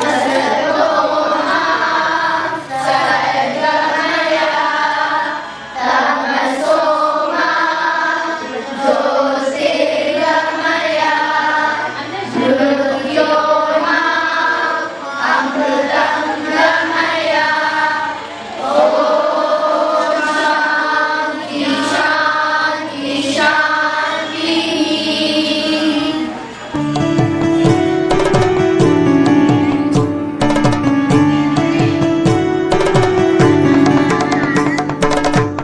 감사합니다.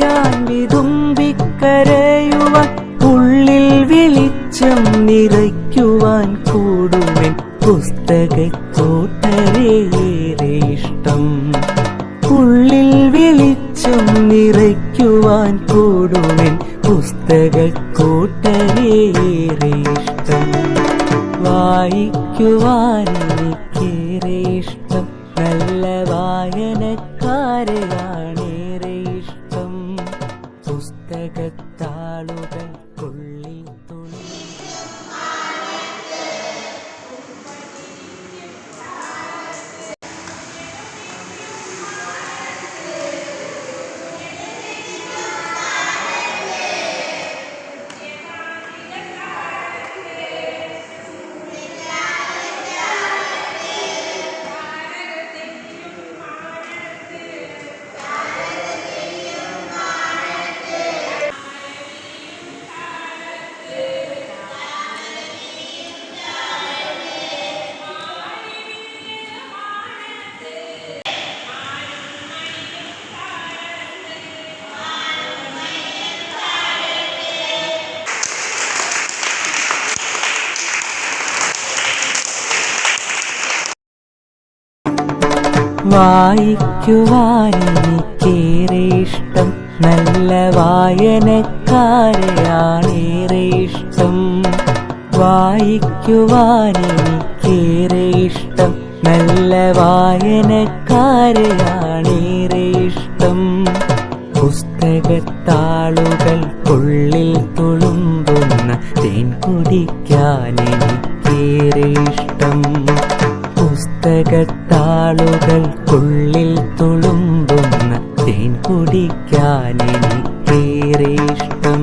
വിതുമ്പിക്കരയുവാൻ ഉള്ളിൽ വെളിച്ചം നിറയ്ക്കുവാൻ കൂടുമെൻ പുസ്തകത്തോട്ടരേറെ ഇഷ്ടം. ഉള്ളിൽ വെളിച്ചം നിറയ്ക്കുവാൻ കൂടുമെൻ പുസ്തകക്കൂട്ടരേറെ ഇഷ്ടം. വായിക്കുവാൻ എനിക്കേറെ ഇഷ്ടം. നല്ല വായനക്കാരെയാണേറെ വായിക്കുവാൻ എനിക്കേറെ ഇഷ്ടം. നല്ല വായനക്കാരെയാണേറെ ഇഷ്ടം. വായിക്കുവാൻ എനിക്കേറെ ഇഷ്ടം. നല്ല വായനക്കാരെയാണേറെ ഇഷ്ടം. പുസ്തകത്താളുകൾക്കുള്ളിൽ തുളുമ്പുന്ന ഒട്ടകത്താളുകൾക്കുള്ളിൽ തുളുമ്പുന്ന തേൻ കുടിക്കാനെനിക്കേറെ ഇഷ്ടം.